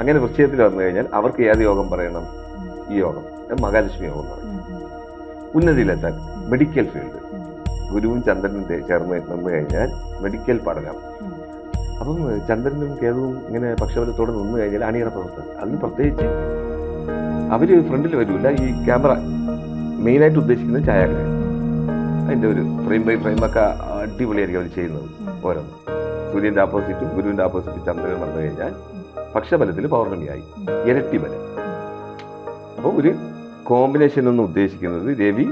അങ്ങനെ വൃശ്ചികത്തിൽ വന്നു കഴിഞ്ഞാൽ അവർക്ക് ഏത് യോഗം പറയണം? ഈ യോഗം. മഹാലക്ഷ്മി യോഗം പറയും. ഉന്നതിയിലെത്താൻ മെഡിക്കൽ ഫീൽഡ് ഗുരുവും ചന്ദ്രനും ചേർന്ന് നിന്ന് കഴിഞ്ഞാൽ മെഡിക്കൽ പഠനം. അപ്പം ചന്ദ്രനും കേതുവും ഇങ്ങനെ പക്ഷബലത്തോടെ നിന്ന് കഴിഞ്ഞാൽ അണിയറ പ്രവർത്തനം. അതിന് പ്രത്യേകിച്ച് അവർ ഫ്രണ്ടിൽ വരില്ല ഈ ക്യാമറ മെയിനായിട്ട് ഉദ്ദേശിക്കുന്നത് ഛായാഗ്രഹം. അതിന്റെ ഒരു ഫ്രെയിം ബൈ ഫ്രെയിം ഒക്കെ അടിപൊളിയായിരിക്കും അവർ ചെയ്യുന്നത്. ഓരോന്ന്. സൂര്യന്റെ ആപ്പോസിറ്റും ഗുരുവിന്റെ ആപ്പോസിറ്റും ചന്ദ്രനും വന്നു കഴിഞ്ഞാൽ പക്ഷബലത്തിൽ പൗർണമിയായി. ഇരട്ടി ബലം. അപ്പോൾ ഒരു കോമ്പിനേഷൻ എന്ന് ഉദ്ദേശിക്കുന്നത് രവി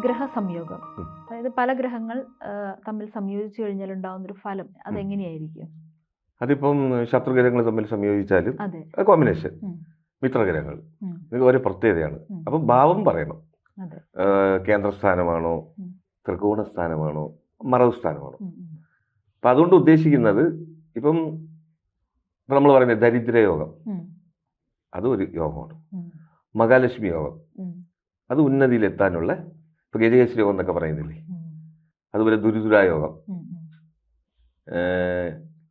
ഗ്രഹ സംയോഗം അതായത് പല ഗ്രഹങ്ങൾ തമ്മിൽ സംയോജിച്ചു കഴിഞ്ഞാൽ ഉണ്ടാകുന്ന ഒരു ഫലം അതെങ്ങനെയായിരിക്കും? അതിപ്പം ശത്രുഗ്രഹങ്ങൾ തമ്മിൽ സംയോജിച്ചാലും കോമ്പിനേഷൻ. മിത്രഗ്രഹങ്ങൾ. ഇത് ഓരോ പ്രത്യേകതയാണ്. അപ്പം ഭാവം പറയണം. കേന്ദ്രസ്ഥാനമാണോ. ത്രികോണസ്ഥാനമാണോ? മറവ് സ്ഥാനമാണോ. അപ്പം അതുകൊണ്ട് ഉദ്ദേശിക്കുന്നത് ഇപ്പം ഇപ്പം നമ്മൾ പറയുന്നത് ദരിദ്രയോഗം. അത് ഒരു യോഗമാണ്. മഹാലക്ഷ്മി യോഗം അത് ഉന്നതിയിലെത്താനുള്ള ഇപ്പം ഗജകേശ്വരി യോഗം എന്നൊക്കെ പറയുന്നില്ലേ. അതുപോലെ ദുരിതുരായോഗം.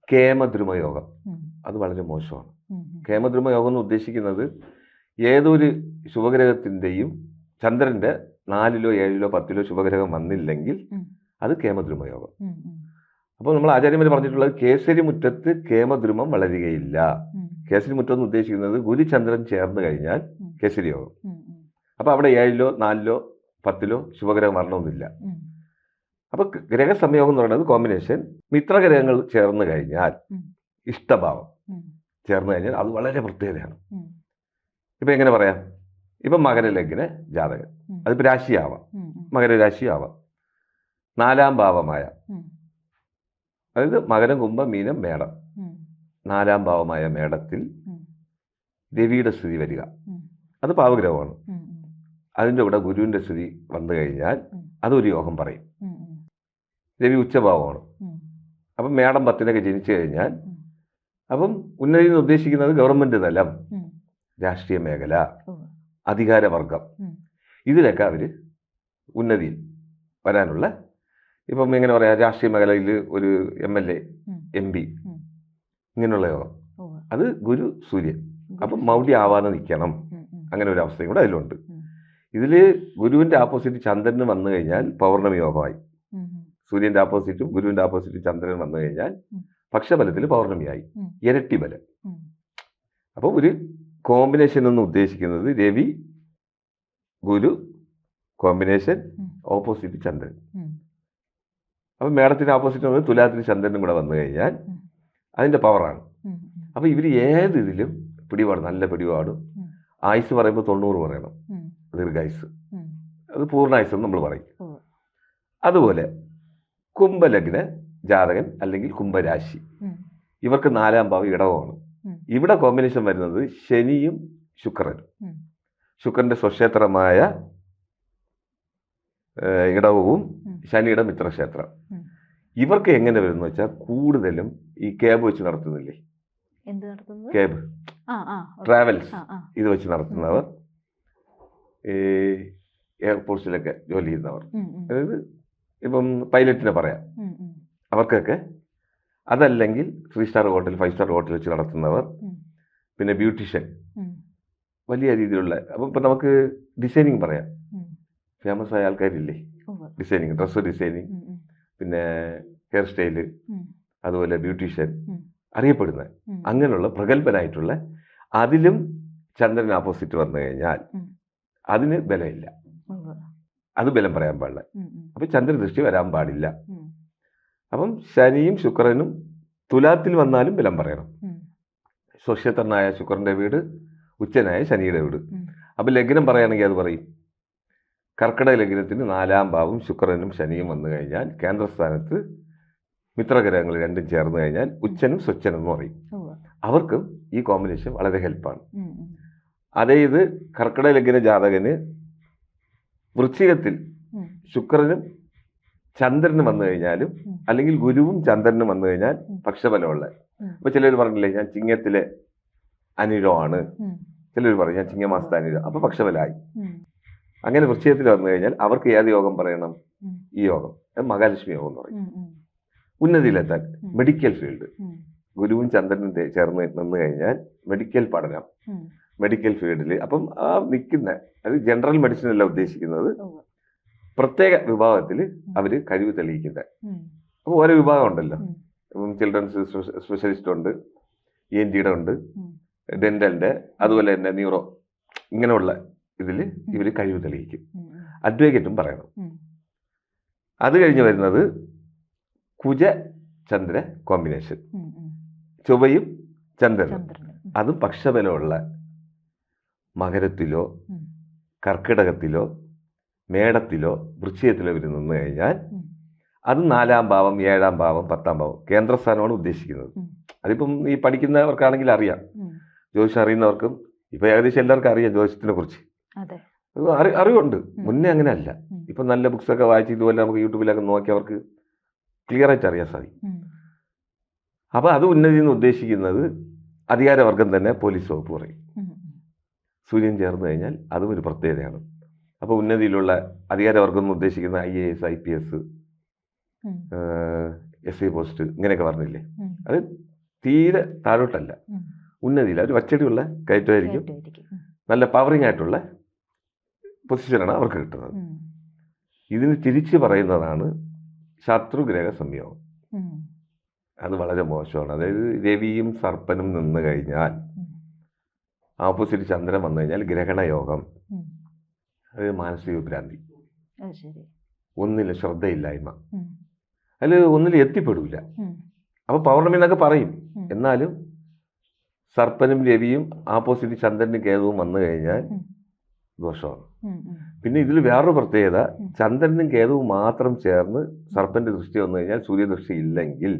കേമദ്രുമ യോഗം അത് വളരെ മോശമാണ്. കേമദ്രുമ യോഗം എന്ന് ഉദ്ദേശിക്കുന്നത് ഏതൊരു ശുഭഗ്രഹത്തിന്റെയും ചന്ദ്രന്റെ നാലിലോ ഏഴിലോ പത്തിലോ ശുഭഗ്രഹം വന്നില്ലെങ്കിൽ അത് കേമദ്രുമ യോഗം ഉം. ഉം. അപ്പോൾ നമ്മൾ ആചാര്യന്മാർ പറഞ്ഞിട്ടുള്ളത് കേസരി മുറ്റത്ത് കേമദ്രുമം വളരുകയില്ല. കേസരി മുറ്റം എന്ന് ഉദ്ദേശിക്കുന്നത് ഗുരുചന്ദ്രൻ ചേർന്ന് കഴിഞ്ഞാൽ കേസരിയാകും. അപ്പോൾ അവിടെ ഏഴിലോ നാലിലോ പത്തിലോ ശുഭഗ്രഹം വരണമെന്നില്ല. അപ്പൊ അപ്പോൾ ഗ്രഹസംയോഗം എന്ന് പറയുന്നത് കോമ്പിനേഷൻ മിത്രഗ്രഹങ്ങൾ ചേർന്ന് കഴിഞ്ഞാൽ ഇഷ്ടഭാവം. ചേർന്ന് കഴിഞ്ഞാൽ അത് വളരെ പ്രത്യേകതയാണ്. ഇപ്പൊ എങ്ങനെ പറയാം? ഇപ്പം മകരലഗ്ന ജാതകൻ. അതിപ്പോ അതിപ്പോൾ രാശിയാവാം. മകരരാശിയാവാം. നാലാം ഭാവമായ. അതായത് മകരം കുംഭം മീനം മേടം. നാലാം ഭാവമായ മേടത്തിൽ ദേവിയുടെ രവിയുടെ സ്ഥിതി വരിക അത് പാവഗ്രഹമാണ്. അതിന്റെ കൂടെ ഗുരുവിന്റെ സ്ഥിതി വന്നു കഴിഞ്ഞാൽ. അതൊരു യോഗം പറയും. രവി ഉച്ചഭാവമാണ്. അപ്പം മേടം പത്തിനൊക്കെ ജനിച്ചു കഴിഞ്ഞാൽ. അപ്പം ഉന്നതി എന്ന് ഉദ്ദേശിക്കുന്നത് ഗവൺമെന്റ് തലം. രാഷ്ട്രീയ മേഖല. അധികാരവർഗം. ഇതിലൊക്കെ അവർ ഉന്നതിയിൽ വരാനുള്ള ഇപ്പം എങ്ങനെ പറയാം രാഷ്ട്രീയ മേഖലയിൽ ഒരു M L A M P ഇങ്ങനെയുള്ളയോ ഇങ്ങനെയുള്ള യോഗം അത് ഗുരു സൂര്യൻ. അപ്പം മൗഢ്യ ആവാതെ നിൽക്കണം. അങ്ങനെ ഒരു അവസ്ഥയും കൂടെ അതിലുണ്ട്. ഇതിൽ ഗുരുവിന്റെ ആപ്പോസിറ്റ് ചന്ദ്രന് വന്നു കഴിഞ്ഞാൽ പൗർണമി യോഗമായി. സൂര്യന്റെ ആപ്പോസിറ്റും ഗുരുവിന്റെ ആപ്പോസിറ്റും ചന്ദ്രൻ വന്നു കഴിഞ്ഞാൽ. പക്ഷബലത്തിൽ പൗർണമിയായി. ഇരട്ടി ബലം. അപ്പോൾ ഒരു കോമ്പിനേഷൻ എന്ന് ഉദ്ദേശിക്കുന്നത് രവി ഗുരു കോമ്പിനേഷൻ ഓപ്പോസിറ്റ് ചന്ദ്രൻ. അപ്പം മേടത്തിന് ഓപ്പോസിറ്റ് വന്നത് തുലാത്തിന് ചന്ദ്രനും കൂടെ വന്നു കഴിഞ്ഞാൽ. അതിന്റെ പവറാണ്. അപ്പോൾ ഇവർ ഏത് ഇതിലും പിടിപാടും നല്ല പിടിപാടും. ആയുസ് പറയുമ്പോൾ തൊണ്ണൂറ് പറയണം. ദീർഘായുസ്. അത് പൂർണായുസ് നമ്മൾ പറയും. അതുപോലെ കുംഭലഗ്ന ജാതകൻ അല്ലെങ്കിൽ കുംഭരാശി ഇവർക്ക് നാലാം ഭാവം ഇടവമാണ് ഇവിടെ കോമ്പിനേഷൻ വരുന്നത് ശനിയും ശുക്രനും ശുക്രന്റെ സ്വക്ഷേത്രമായ ഇടവും ഇടവവും. ശനിയുടെ മിത്രക്ഷേത്രം. ഇവർക്ക് എങ്ങനെ വരുന്നു വെച്ചാൽ കൂടുതലും ഈ ക്യാബ് വെച്ച് നടത്തുന്നില്ലേ? ക്യാബ്. ട്രാവൽസ്. ഇത് വെച്ച് നടത്തുന്നവർ. ഈ എയർപോർട്ട്സിലൊക്കെ ജോലി ചെയ്യുന്നവർ. അതായത് ഇപ്പം പൈലറ്റിനെ പറയാം. അവർക്കൊക്കെ അതല്ലെങ്കിൽ three star hotel five star hotel വെച്ച് നടത്തുന്നവർ. പിന്നെ ബ്യൂട്ടീഷ്യൻ. വലിയ രീതിയിലുള്ള അപ്പം ഇപ്പം നമുക്ക് ഡിസൈനിങ് പറയാം. ഫേമസ് ആയ ആൾക്കാരില്ലേ. Designing dress designing. പിന്നെ ഹെയർ സ്റ്റൈൽ അതുപോലെ ബ്യൂട്ടീഷ്യൻ അറിയപ്പെടുന്നത് അറിയപ്പെടുന്ന അങ്ങനെയുള്ള പ്രഗത്ഭനായിട്ടുള്ള അതിലും ചന്ദ്രൻ ഓപ്പോസിറ്റ് വന്നു കഴിഞ്ഞാൽ അതിന് ബലമില്ല. അത് ബലം പറയാൻ പാടില്ല. അപ്പൊ ചന്ദ്ര ദൃഷ്ടി ചന്ദ്രദൃഷ്ടി വരാൻ പാടില്ല. അപ്പം ശനിയും ശുക്രനും തുലാത്തിൽ വന്നാലും ബലം പറയണം. സ്വക്ഷേത്രനായ ശുക്രന്റെ വീട് ഉച്ചനായ ശനിയുടെ വീട്. അപ്പൊ ലഗ്നം പറയുകയാണെങ്കിൽ അത് പറയും. കർക്കിടക ലഗ്നത്തിന് നാലാം ഭാവം ശുക്രനും ശനിയും വന്നു കഴിഞ്ഞാൽ കേന്ദ്രസ്ഥാനത്ത് മിത്രഗ്രഹങ്ങൾ രണ്ടും ചേർന്ന് കഴിഞ്ഞാൽ ഉച്ചനും സ്വച്ഛനും എന്ന് പറയും. അവർക്കും ഈ കോമ്പിനേഷൻ വളരെ ഹെൽപ്പാണ്. അതായത്. അതേ ഇത് കർക്കിടക ലഗ്ന ജാതകന് വൃശ്ചികത്തിൽ ശുക്രനും ചന്ദ്രനും വന്നു കഴിഞ്ഞാലും അല്ലെങ്കിൽ ഗുരുവും ചന്ദ്രനും വന്നു കഴിഞ്ഞാൽ പക്ഷഫലമുള്ള പക്ഷബലമുള്ള. അപ്പൊ ചിലർ പറഞ്ഞില്ലേ ഞാൻ ചിങ്ങത്തിലെ അനിഴമാണ്. ആണ് ചിലർ പറഞ്ഞു ഞാൻ ചിങ്ങമാസത്തെ അനിഴം. അപ്പൊ പക്ഷബലായി ഉം. അങ്ങനെ വൃശ്ചികത്തിൽ വന്നു കഴിഞ്ഞാൽ അവർക്ക് ഏത് യോഗം പറയണം? ഈ യോഗം. മഹാലക്ഷ്മി യോഗം എന്ന് പറയും. ഉന്നതിയിലെത്താൻ മെഡിക്കൽ ഫീൽഡ്. ഗുരുവും ചന്ദ്രനും ചേർന്ന് നിന്ന് കഴിഞ്ഞാൽ മെഡിക്കൽ പഠനം. മെഡിക്കൽ ഫീൽഡിൽ അപ്പം ആ നിൽക്കുന്ന അത് ജനറൽ മെഡിസിൻ അല്ല ഉദ്ദേശിക്കുന്നത്. പ്രത്യേക വിഭാഗത്തിൽ അവർ കഴിവ് തെളിയിക്കുന്നത്. അപ്പോൾ ഓരോ വിഭാഗം ഉണ്ടല്ലോ. ചിൽഡ്രൻസ് സ്പെഷ്യലിസ്റ്റ് ഉണ്ട് ഇ എൻ ജിയുടെ ഉണ്ട്. ഡെന്റലിന്റെ അതുപോലെ തന്നെ ന്യൂറോ ഇങ്ങനെയുള്ള ഇതിൽ ഇവർ കഴിവ് തെളിയിക്കും. അഡ്വക്കേറ്റും പറയണം. അത് കഴിഞ്ഞ് വരുന്നത് കുജ ചന്ദ്ര കോമ്പിനേഷൻ. ചൊവ്വയും ചന്ദ്രനും. അതും പക്ഷബലമുള്ള മകരത്തിലോ കർക്കിടകത്തിലോ മേടത്തിലോ വൃശ്ചയത്തിലോ ഇവർ നിന്ന് കഴിഞ്ഞാൽ അത് നാലാം ഭാവം ഏഴാം ഭാവം പത്താം ഭാവം കേന്ദ്രസ്ഥാനമാണ് ഉദ്ദേശിക്കുന്നത്. അതിപ്പം ഈ പഠിക്കുന്നവർക്കാണെങ്കിൽ അറിയാം. ജ്യോതിഷം അറിയുന്നവർക്കും ഇപ്പം ഏകദേശം എല്ലാവർക്കും അറിയാം ജ്യോതിഷത്തിനെ കുറിച്ച്. അറിവുണ്ട്. മുന്നേ അങ്ങനെ അല്ല. ഇപ്പൊ നല്ല ബുക്സ് ഒക്കെ വായിച്ച് ഇതുപോലെ നമുക്ക് യൂട്യൂബിലൊക്കെ നോക്കി അവർക്ക് ക്ലിയർ ആയിട്ട് അറിയാൻ സാധിക്കും. അപ്പോൾ അപ്പൊ അത് ഉന്നതി എന്ന് ഉദ്ദേശിക്കുന്നത് അധികാരവർഗം തന്നെ പോലീസ് വകുപ്പ് പറയും. സൂര്യൻ ചേർന്ന് കഴിഞ്ഞാൽ അതും ഒരു പ്രത്യേകതയാണ്. അപ്പോൾ ഉന്നതിയിലുള്ള അധികാരവർഗം എന്ന് ഉദ്ദേശിക്കുന്ന I A S I P S S I post ഇങ്ങനെയൊക്കെ പറഞ്ഞില്ലേ? അത് തീരെ താഴോട്ടല്ല. ഉന്നതിയിൽ അവർ വച്ചടിയുള്ള കയറ്റമായിരിക്കും. നല്ല പവറിംഗ് ആയിട്ടുള്ള പൊസിഷനാണ് അവർക്ക് കിട്ടുന്നത്. ഇതിന് തിരിച്ച് പറയുന്നതാണ് ശത്രുഗ്രഹ സംയോഗം അത് വളരെ മോശമാണ് അതായത് രവിയും സർപ്പനും നിന്ന് കഴിഞ്ഞാൽ ആപ്പോസിറ്റ് ഓപ്പോസിറ്റ് ചന്ദ്രൻ വന്നു കഴിഞ്ഞാൽ ഗ്രഹണയോഗം. അത് മാനസിക വിഭ്രാന്തി ഒന്നിൽ ശ്രദ്ധയില്ലായ്മ. അതിൽ ഒന്നിൽ എത്തിപ്പെടില്ല. അപ്പോൾ പൗർണമി എന്നൊക്കെ പറയും. എന്നാലും സർപ്പനും രവിയും ആപ്പോസിറ്റ് ചന്ദ്രനും കേതുവും വന്നു കഴിഞ്ഞാൽ. ദോഷമാണ്. പിന്നെ ഇതിൽ വേറൊരു പ്രത്യേകത ചന്ദ്രനും കേതുവും മാത്രം ചേർന്ന് സർപ്പന്റെ ദൃഷ്ടി വന്നു കഴിഞ്ഞാൽ സൂര്യദൃഷ്ടി ഇല്ലെങ്കിൽ.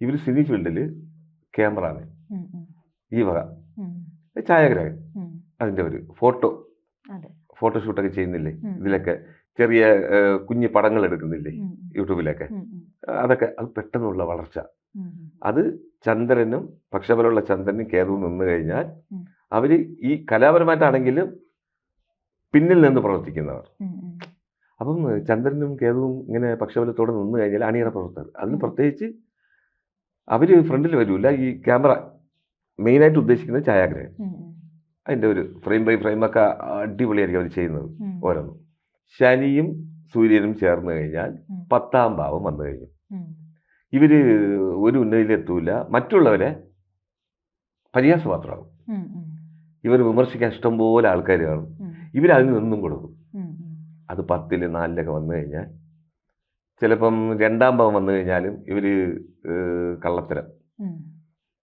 ഇവർ സിനി ഫീൽഡിൽ ക്യാമറാമാൻ. ഈ വക. ഉം. അതിന്റെ അതിന്റെ ഒരു ഫോട്ടോ. ഫോട്ടോഷൂട്ടൊക്കെ ചെയ്യുന്നില്ലേ. ഇതിലൊക്കെ ചെറിയ കുഞ്ഞു പടങ്ങൾ എടുക്കുന്നില്ലേ? യൂട്യൂബിലൊക്കെ. അതൊക്കെ അത് പെട്ടെന്നുള്ള വളർച്ച. അത് ചന്ദ്രനും പക്ഷബലമുള്ള ചന്ദ്രനും കേതുവും നിന്നു കഴിഞ്ഞാൽ അവർ അവർ ഈ കലാപരമായിട്ടാണെങ്കിലും പിന്നിൽ നിന്ന് പ്രവർത്തിക്കുന്നവർ. അപ്പം ചന്ദ്രനും കേതുവും ഇങ്ങനെ പക്ഷബലത്തോടെ നിന്ന് കഴിഞ്ഞാൽ അണിയറ പ്രവർത്തകർ അതിന്. പ്രത്യേകിച്ച് അവർ ഫ്രണ്ടിൽ വരില്ല ഈ ക്യാമറ മെയിനായിട്ട് ഉദ്ദേശിക്കുന്നത് ഛായാഗ്രഹം അതിന്റെ. ഒരു ഫ്രെയിം ബൈ ഫ്രെയിം ഒക്കെ അടിപൊളിയായിരിക്കും അവർ ചെയ്യുന്നത്. ഓരോന്നും ശനിയും സൂര്യനും ചേർന്ന് കഴിഞ്ഞാൽ. പത്താം ഭാവം വന്നു കഴിഞ്ഞു ഇവർ ഇവർ ഒരു ഉന്നതിയിലെത്തൂല മറ്റുള്ളവരെ പരിഹാസപാത്രമാകും. ഇവർ വിമർശിക്കാൻ ഇഷ്ടംപോലെ ആൾക്കാർ കാണും. ഇവരതിന് നിന്നും കൊടുക്കും. അത് പത്തിൽ നാലിലൊക്കെ വന്നു കഴിഞ്ഞാൽ ചിലപ്പം രണ്ടാം ഭാവം വന്നു കഴിഞ്ഞാലും ഇവർ കള്ളത്തരം.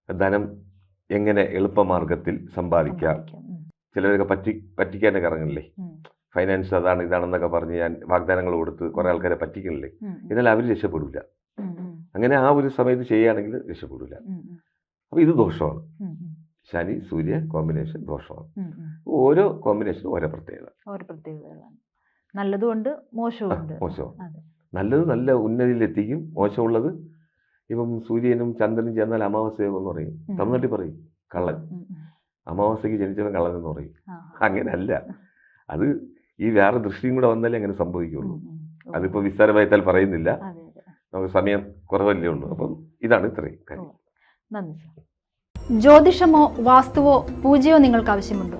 ധനം എങ്ങനെ എളുപ്പമാർഗത്തിൽ സമ്പാദിക്കാം. ചിലരൊക്കെ പറ്റി പറ്റിക്കാനൊക്കെ ഇറങ്ങില്ലേ. ഫൈനാൻസ് അതാണ് ഇതാണെന്നൊക്കെ പറഞ്ഞ് ഞാൻ വാഗ്ദാനങ്ങൾ കൊടുത്ത് കുറേ ആൾക്കാരെ പറ്റിക്കണില്ലേ. എന്നാൽ അവർ രക്ഷപ്പെടില്ല. അങ്ങനെ ആ ഒരു സമയത്ത് ചെയ്യുകയാണെങ്കിൽ രക്ഷപ്പെടില്ല. അപ്പോൾ ഇത് ദോഷമാണ്. ശനി സൂര്യ കോമ്പിനേഷൻ ദോഷമാണ്. ഓരോ കോമ്പിനേഷൻ ഓരോ പ്രത്യേകത ഓരോ പ്രത്യേകതകളാണ്. നല്ലതുകൊണ്ട് മോശവും നല്ലത് നല്ല ഉന്നതിയിലെത്തിക്കും മോശമുള്ളത് ഇപ്പം സൂര്യനും ചന്ദ്രനും ചേർന്നാൽ അമാവാസ്യയോഗം എന്ന് പറയും. തമിഴ്നാട്ടിൽ പറയും കള്ളൻ. അമാവാസ്യക്ക് ജനിച്ചവൻ കള്ളൻ എന്ന് പറയും അങ്ങനല്ല അങ്ങനെയല്ല. അത് ഈ വേറെ ദൃഷ്ടിയും കൂടെ വന്നാലേ അങ്ങനെ. സംഭവിക്കുള്ളൂ. അതിപ്പോൾ വിസ്താരമായിത്താൽ പറയുന്നില്ല. നമുക്ക് സമയം കുറവല്ലേ ഉള്ളൂ. അപ്പം ഇതാണ് ഇത്രയും കാര്യം. ജ്യോതിഷമോ വാസ്തുവോ പൂജയോ നിങ്ങൾക്ക് ആവശ്യമുണ്ടോ?